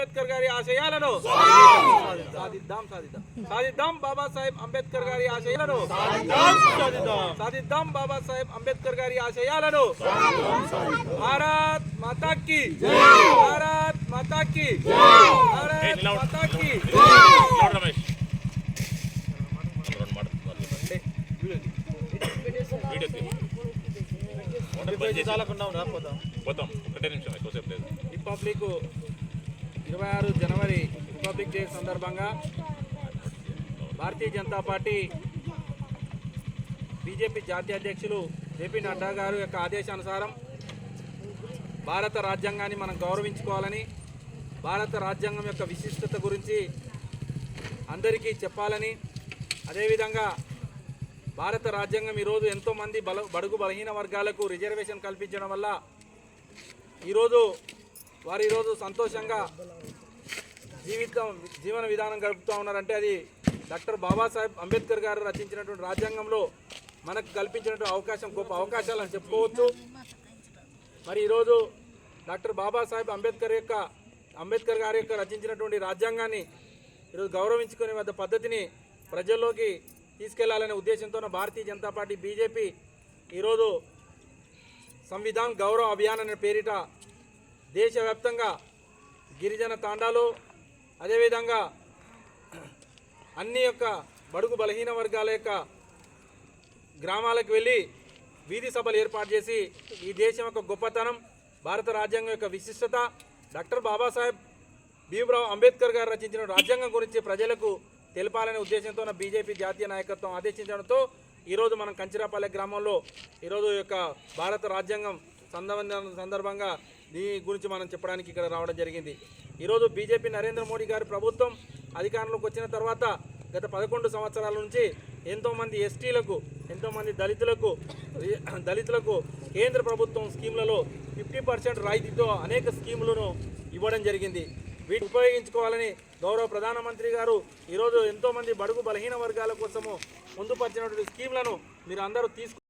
అంబేద్కర్ గారి ఆశయాలను సాధిద్దాం సాధిద్దాం సాధిద్దాం బాబాసాహెబ్ అంబేద్కర్ గారి ఆశయాలను సాధిద్దాం బాబాసాహెబ్ అంబేద్కర్ గారి ఆశయాలను భారత్ మాతా కి భారత్ మాతా కి భారత్ మాతా కి లౌడ్ రమేష్ రెండు మాటలు వీడియో తీ. మోటార్ బంద్ చేసి పోతాం ఒకటే నిమిషం ఎక్కువసేపు లేదు రిపబ్లిక్ ఇరవై ఆరు జనవరి రిపబ్లిక్ డే సందర్భంగా భారతీయ జనతా పార్టీ బీజేపీ జాతీయ అధ్యక్షులు జేపీ నడ్డా గారు యొక్క ఆదేశానుసారం భారత రాజ్యాంగాన్ని మనం గౌరవించుకోవాలని భారత రాజ్యాంగం యొక్క విశిష్టత గురించి అందరికీ చెప్పాలని అదేవిధంగా భారత రాజ్యాంగం ఈరోజు ఎంతోమంది బల బడుగు బలహీన వర్గాలకు రిజర్వేషన్ కల్పించడం వల్ల ఈరోజు వారు ఈరోజు సంతోషంగా జీవితం జీవన విధానం గడుపుతూ ఉన్నారంటే అది డాక్టర్ బాబాసాహెబ్ అంబేద్కర్ గారు రచించినటువంటి రాజ్యాంగంలో మనకు కల్పించినటువంటి అవకాశం గొప్ప అవకాశాలు అని చెప్పుకోవచ్చు. మరి ఈరోజు డాక్టర్ బాబాసాహెబ్ అంబేద్కర్ యొక్క అంబేద్కర్ గారి యొక్క రచించినటువంటి రాజ్యాంగాన్ని ఈరోజు గౌరవించుకునే వద్ద పద్ధతిని ప్రజల్లోకి తీసుకెళ్ళాలనే ఉద్దేశంతో భారతీయ జనతా పార్టీ బీజేపీ ఈరోజు సంవిధాన్ గౌరవ అభియాన్ అనే పేరిట దేశవ్యాప్తంగా గిరిజన తాండాలు అదేవిధంగా అన్ని యొక్క బడుగు బలహీన వర్గాల యొక్క గ్రామాలకు వెళ్ళి వీధి సభలు ఏర్పాటు చేసి ఈ దేశం యొక్క గొప్పతనం భారత రాజ్యాంగం యొక్క విశిష్టత డాక్టర్ బాబాసాహెబ్ భీమరావు అంబేద్కర్ గారు రచించిన రాజ్యాంగం గురించి ప్రజలకు తెలపాలనే ఉద్దేశంతో బీజేపీ జాతీయ నాయకత్వం ఆదేశించడంతో ఈరోజు మనం కంచిరాపల్లె గ్రామంలో ఈరోజు యొక్క భారత రాజ్యాంగం సందర్భంగా దీని గురించి మనం చెప్పడానికి ఇక్కడ రావడం జరిగింది. ఈరోజు బీజేపీ నరేంద్ర మోడీ గారి ప్రభుత్వం అధికారంలోకి వచ్చిన తర్వాత గత పదకొండు సంవత్సరాల నుంచి ఎంతోమంది ఎస్టీలకు ఎంతోమంది దళితులకు దళితులకు కేంద్ర ప్రభుత్వం స్కీములలో ఫిఫ్టీ పర్సెంట్ రాయితీతో అనేక స్కీములను ఇవ్వడం జరిగింది. వీటిని ఉపయోగించుకోవాలని గౌరవ ప్రధానమంత్రి గారు ఈరోజు ఎంతోమంది బడుగు బలహీన వర్గాల కోసము ముందుపరిచినటువంటి స్కీమ్లను మీరు అందరూ తీసుకు